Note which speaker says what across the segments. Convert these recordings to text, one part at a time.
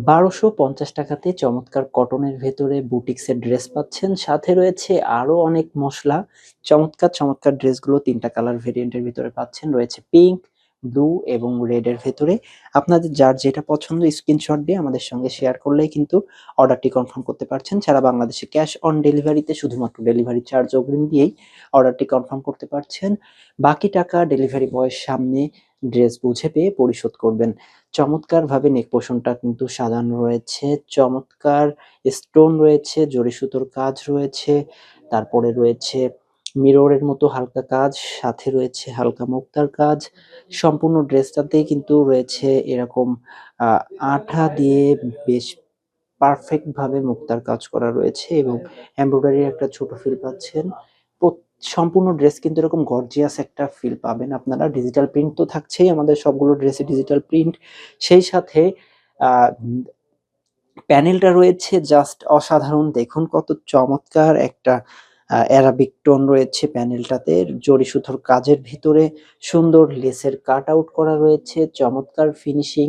Speaker 1: বারোশো পঞ্চাশ টাকাতে চমৎকার কটনের ভেতরে বুটিক্সের ড্রেস পাচ্ছেন। সাথে রয়েছে আরও অনেক মশলা। চমৎকার চমৎকার ড্রেসগুলো তিনটা কালার ভেরিয়েন্টের ভিতরে পাচ্ছেন। রয়েছে পিঙ্ক ব্লু এবং রেড এর ভেতরে। আপনাদের যার যেটা পছন্দ স্ক্রিনশট দিয়ে আমাদের সঙ্গে শেয়ার করলেই কিন্তু অর্ডারটি কনফার্ম করতে পারছেন। ছাড়া বাংলাদেশে ক্যাশ অন ডেলিভারিতে শুধুমাত্র ডেলিভারি চার্জ অগ্রিম দিয়েই অর্ডারটি কনফার্ম করতে পারছেন। বাকি টাকা ডেলিভারি বয়ের সামনে ড্রেস বুঝে পেয়ে পরিশোধ করবেন। চমৎকার ভাবে নেক পোষণটা কিন্তু সাজানো রয়েছে। চমৎকার স্টোন রয়েছে জড়ি সুতোর কাজ রয়েছে, তারপরে রয়েছে মিররের মতো হালকা কাজ, সাথে রয়েছে হালকা মুক্তার কাজ। সম্পূর্ণ ড্রেসটাতেই কিন্তু রয়েছে এরকম আঠা দিয়ে বেশ পারফেক্ট ভাবে মুক্তার কাজ করা রয়েছে এবং এমব্রয়ডারির একটা ছোট ফিল পাচ্ছেন। সম্পূর্ণ ড্রেস কিন্তু এরকম গর্জিয়াস একটা ফিল পাবেন আপনারা। ডিজিটাল প্রিন্ট তো থাকছেই, আমাদের সবগুলো ড্রেসে ডিজিটাল প্রিন্ট সেই সাথে প্যানেলটা রয়েছে জাস্ট অসাধারণ। দেখুন কত চমৎকার একটা অ্যারাবিক টোন রয়েছে প্যানেলটাতে জরি সুতোর কাজের ভিতরে সুন্দর লেসের কাট আউট করা রয়েছে, চমৎকার ফিনিশিং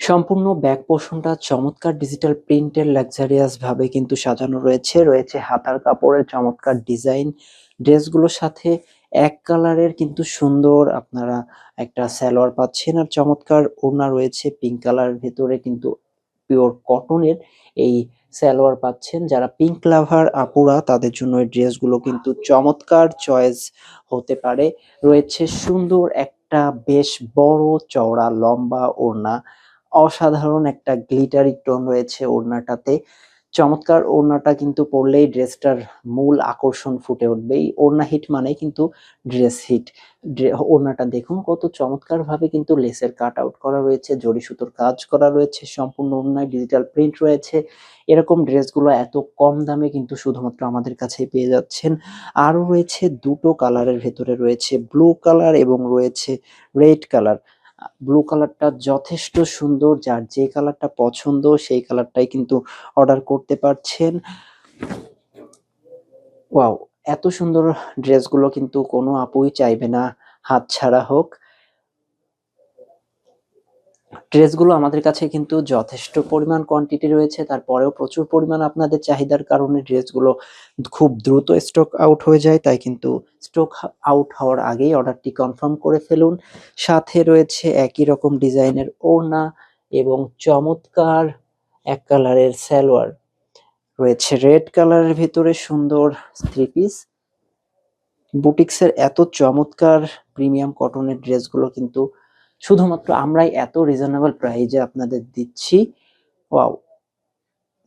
Speaker 1: সম্পূর্ণ ব্যাক পোর্শনটা চমৎকার ডিজিটাল প্রিন্টের লাক্সারিয়াস ভাবে কিন্তু সাজানো রয়েছে। রয়েছে হাতার কাপড়ের চমৎকার ডিজাইন ড্রেসগুলোর সাথে এক কালারের কিন্তু সুন্দর আপনারা একটা সালোয়ার পাচ্ছেন আর চমৎকার ওড়না রয়েছে পিঙ্ক কালার ভেতরে কিন্তু পিওর কটনের এই সালোয়ার পাচ্ছেন। যারা পিঙ্ক লাভার আপুরা, তাদের জন্য এই ড্রেসগুলো কিন্তু চমৎকার চয়েস হতে পারে। রয়েছে সুন্দর একটা বেশ বড় চওড়া লম্বা ওড়না। অসাধারণ একটা গ্লিটারি টোন রয়েছে ওড়নাটাতে। চমৎকার ওড়নাটা কিন্তু পরলেই ড্রেসটার মূল আকর্ষণ ফুটে উঠবে এই ওড়না হিট মানে কিন্তু ড্রেস হিট ওড়নাটা দেখুন কত চমৎকার ভাবে কিন্তু লেসের কাট আউট করা রয়েছে, জড়ি সুতোর কাজ করা রয়েছে, সম্পূর্ণ ওড়নায় ডিজিটাল প্রিন্ট রয়েছে। এরকম ড্রেসগুলো এত কম দামে কিন্তু শুধুমাত্র আমাদের কাছেই পেয়ে যাচ্ছেন। আরও রয়েছে দুটো কালারের ভেতরে রয়েছে ব্লু কালার এবং রয়েছে রেড কালার ব্লু কালারটা যথেষ্ট সুন্দর, যার যে কালারটা পছন্দ, সেই কালারটাই কিন্তু অর্ডার করতে পারছেন। ওয়াও এত সুন্দর ড্রেসগুলো কিন্তু কোনো আপুই চাইবে না, হাত ছাড়া হোক। ড্রেসগুলো আমাদের কাছে কিন্তু যথেষ্ট পরিমাণ কোয়ান্টিটি রয়েছে। তারপরেও প্রচুর পরিমাণ আপনাদের চাহিদার কারণে ড্রেসগুলো খুব দ্রুত স্টক আউট হয়ে যায়। তাই কিন্তু স্টক আউট হওয়ার আগেই অর্ডারটি কনফার্ম করে ফেলুন। সাথে রয়েছে একই রকম ডিজাইনের ওড়না এবং চমৎকার এক কালারের সালোয়ার। রয়েছে রেড কালারের ভিতরে সুন্দর থ্রি পিস বুটিক্সের এত চমৎকার প্রিমিয়াম কটনের ড্রেসগুলো কিন্তু শুধুমাত্র আমরাই এত রিজনেবল প্রাইজে আপনাদের দিচ্ছি। ওয়াও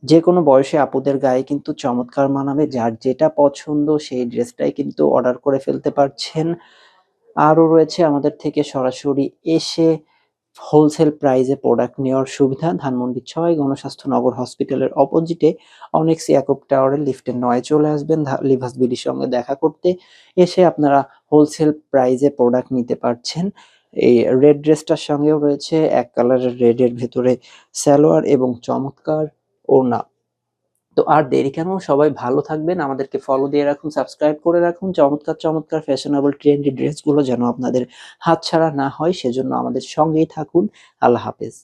Speaker 1: যে কোনো বয়সে আপুদের গায়ে কিন্তু চমৎকার মানাবে, যার যেটা পছন্দ সেই ড্রেসটাই কিন্তু অর্ডার করে ফেলতে পারছেন। আরও রয়েছে আমাদের থেকে সরাসরি এসে হোলসেল প্রাইজে প্রোডাক্ট নেওয়ার সুবিধা। ধানমন্ডি ছয়, গণস্বাস্থ্য নগর হসপিটালের অপোজিটে অনেক্স ইয়াকুব টাওয়ারের লিফটের নয় চলে আসবেন লিভাস বিডির সঙ্গে দেখা করতে। এসে আপনারা হোলসেল প্রাইজে প্রোডাক্ট নিতে পারছেন। এই রেড ড্রেসটার সঙ্গেও রয়েছে এক কালারের রেড এর ভেতরে সালোয়ার এবং চমৎকার ওড়না। তো আর দেরি কেন? সবাই ভালো থাকবেন, আমাদেরকে ফলো দিয়ে রাখুন সাবস্ক্রাইব করে রাখুন। চমৎকার চমৎকার ফ্যাশনেবল ট্রেন্ডি ড্রেসগুলো যেন আপনাদের হাত ছাড়া না হয়, সেজন্য আমাদের সঙ্গেই থাকুন। আল্লাহ হাফেজ।